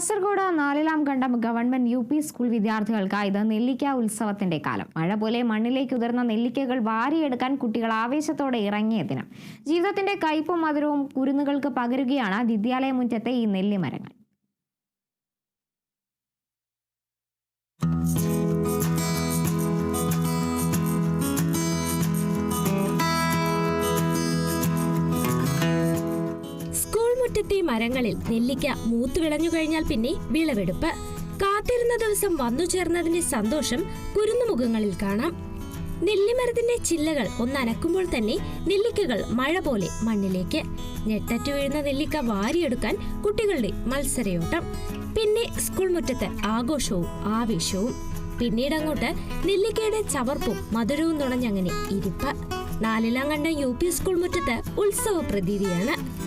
Kasaragod Nalilamkandam government U P school വിദ്യാർത്ഥികൾക്ക് ഇത് നെല്ലിക്ക ഉത്സവത്തിന്റെ കാലം. മഴ പോലെ മണ്ണിലേക്ക് ഉതിർന്ന നെല്ലിക്കകൾ വാരിയെടുക്കാൻ കുട്ടികൾ ആവേശത്തോടെ ഇറങ്ങിയ ദിനം. ജീവിതത്തിന്റെ കയ്പും മധുരവും കുരുന്നുകൾക്ക് പകരുകയാണ് വിദ്യാലയ മുറ്റത്തെ ഈ നെല്ലിമരങ്ങൾ. സ്കൂൾ മരങ്ങളിൽ നെല്ലിക്ക മൂത്തു വിളഞ്ഞു കഴിഞ്ഞാൽ പിന്നെ വിളവെടുപ്പ്. കാത്തിരുന്ന ദിവസം വന്നു ചേർന്നതിന്റെ സന്തോഷം കുരുന്നുമുഖങ്ങളിൽ കാണാം. നെല്ലിമരത്തിന്റെ ചില്ലകൾ ഒന്നനക്കുമ്പോൾ തന്നെ നെല്ലിക്കകൾ മഴ പോലെ മണ്ണിലേക്ക്. ഞെട്ടറ്റു വീഴുന്ന നെല്ലിക്ക വാരിയെടുക്കാൻ കുട്ടികളുടെ മത്സരയോട്ടം. പിന്നെ സ്കൂൾ മുറ്റത്ത് ആഘോഷവും ആവേശവും. പിന്നീട് അങ്ങോട്ട് നെല്ലിക്കയുടെ ചവർപ്പും മധുരവും നുണഞ്ഞങ്ങനെ ഇരിപ്പ്. നാലിലാം കണ്ട യു പി സ്കൂൾ മുറ്റത്ത് ഉത്സവ പ്രതീതിയാണ്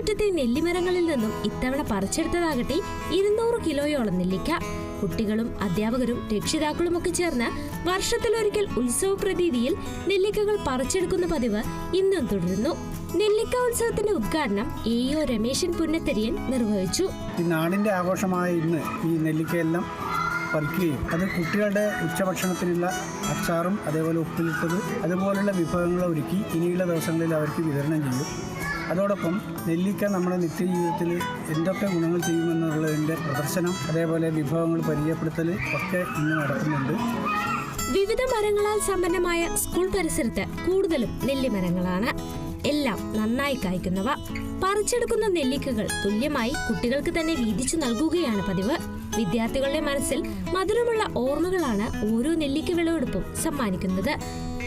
സ്കൂൾ മുറ്റത്തെ നെല്ലിമരങ്ങളിൽ നിന്നും ഇത്തവണ പറിച്ചെടുത്തതാകട്ടെ ഇരുന്നൂറ് കിലോയോളം നെല്ലിക്ക. കുട്ടികളും അധ്യാപകരും രക്ഷിതാക്കളും ഒക്കെ ചേർന്ന് വർഷത്തിലൊരിക്കൽ ഉത്സവ പ്രതീതിയിൽ നെല്ലിക്കകൾ പറിച്ചെടുക്കുന്ന പതിവ് ഇന്നും തുടരുന്നു. നെല്ലിക്ക ഉത്സവത്തിന്റെ ഉദ്ഘാടനം എ ഒ രമേശൻ പുന്നത്തരിയൻ നിർവഹിച്ചു. ഈ നാടിന്റെ ആഘോഷമായ ഇന്ന് ഈ നെല്ലിക്കയെല്ലാം പറിക്കുകയും അത് കുട്ടികളുടെ ഉച്ചഭക്ഷണത്തിനുള്ള അച്ചാറും അതേപോലെ ഉപ്പിലിട്ടത് അതുപോലുള്ള വിഭവങ്ങൾ ഒരുക്കി ഇനിയുള്ള ദിവസങ്ങളിൽ അവർക്ക് വിതരണം ചെയ്യും. അതോടൊപ്പം നെല്ലിക്ക നമ്മുടെ നിത്യജീവിതത്തിൽ എന്തൊക്കെ ഗുണങ്ങൾ ചെയ്യുമെന്നുള്ളതിന്റെ പ്രദർശനം അതേപോലെ വിഭവങ്ങൾ പരിചയപ്പെടുത്തൽ ഒക്കെ ഇന്ന് നടക്കുന്നുണ്ട്. വിവിധ മരങ്ങളാൽ സമ്പന്നമായ സ്കൂൾ പരിസരത്ത് കൂടുതലും നെല്ലിമരങ്ങളാണ്. എല്ലാം നന്നായി കായ്ക്കുന്നവ. പറിച്ചെടുക്കുന്ന നെല്ലിക്കകൾ തുല്യമായി കുട്ടികൾക്ക് തന്നെ വീതിച്ചു നൽകുകയാണ് പതിവ്. വിദ്യാർത്ഥികളുടെ മനസ്സിൽ മധുരമുള്ള ഓർമ്മകളാണ് ഓരോ നെല്ലിക്ക വിളവെടുപ്പും സമ്മാനിക്കുന്നത്.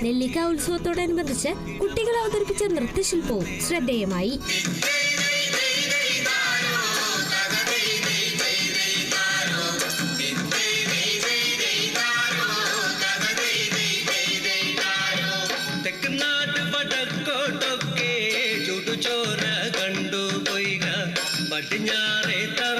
നെല്ലിക്ക ഉത്സവത്തോടനുബന്ധിച്ച് കുട്ടികൾ അവതരിപ്പിച്ച നൃത്തശില്പവും ശ്രദ്ധേയമായി. പടിഞ്ഞാറേ തറ